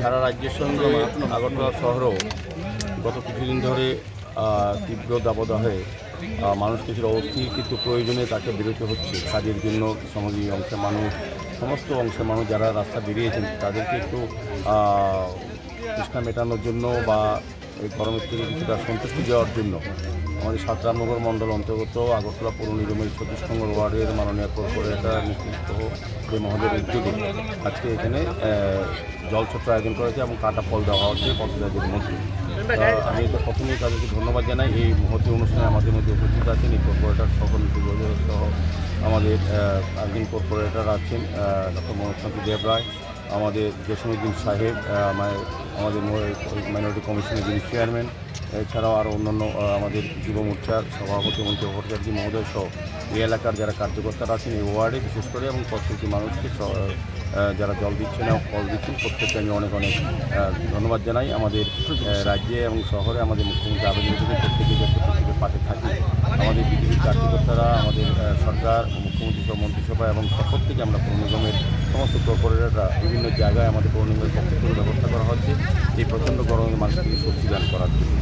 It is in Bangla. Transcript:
সারা রাজ্যের সঙ্গে আগরতলা শহরও গত কিছুদিন ধরে তীব্র দাবদাহে মানুষ কিছুটা অবস্থি কিন্তু প্রয়োজনে তাকে বেরোতে হচ্ছে। কাজের জন্য সমাজের অংশের মানুষ, সমস্ত অংশের মানুষ যারা রাস্তা বেরিয়েছেন, তাদেরকে একটু তৃষ্ণা মেটানোর জন্য বা এই গরমের থেকে কিছুটা সন্তুষ্টি দেওয়ার জন্য আমাদের সাতরামনগর মণ্ডল অন্তর্গত আগরতলা পৌর নিগমের সতীশ নম্বর ওয়ার্ডের মাননীয় কর্পোরেটর নিশ্চিত যে মহোদয়ের উদ্যোগে আজকে এখানে জলছত্র আয়োজন করেছে এবং কাটা ফল দেওয়া হচ্ছে পথযাত্রীদের মধ্যে। আমি তো প্রথমেই তাদেরকে ধন্যবাদ জানাই। এই মুহূর্তে অনুষ্ঠানে আমাদের মধ্যে উপস্থিত আছেন এই কর্পোরেটর সকল উপযোগ সহ আমাদের আর্গিন কর্পোরেটর আছেন ডক্টর মনোজকান্তি দেব রায়। আমাদের জসীমুদ্দিন সাহেব আমাদের মাইনরিটি কমিশনের যিনি চেয়ারম্যান এছাড়াও আরও অন্যান্য আমাদের যুব মোর্চার সভাপতি মন্ত্রী ভট্টাচার্য মহোদয় সহ এই এলাকার যারা কার্যকর্তারা আছেন এই ওয়ার্ডে বিশেষ করে এবং প্রত্যেকটি মানুষকে যারা জল দিচ্ছেন এবং ফল দিচ্ছেন, প্রত্যেককে আমি অনেক অনেক ধন্যবাদ জানাই। আমাদের রাজ্যে এবং শহরে আমাদের মুখ্যমন্ত্রী আবেদন প্রত্যেকে যে প্রত্যেকের পাশে থাকি আমাদের বিজেপির কার্যকর্তারা আমাদের সরকার, মুখ্যমন্ত্রী সহ মন্ত্রিসভা এবং সকল থেকে আমরা পৌর নিগমের সমস্ত কর্পোরেটররা বিভিন্ন জায়গায় আমাদের পৌর নিগমের পক্ষ থেকে ব্যবস্থা করা হচ্ছে। এই প্রচণ্ড গরমে মানুষকে স্বস্তি দান করার জন্য।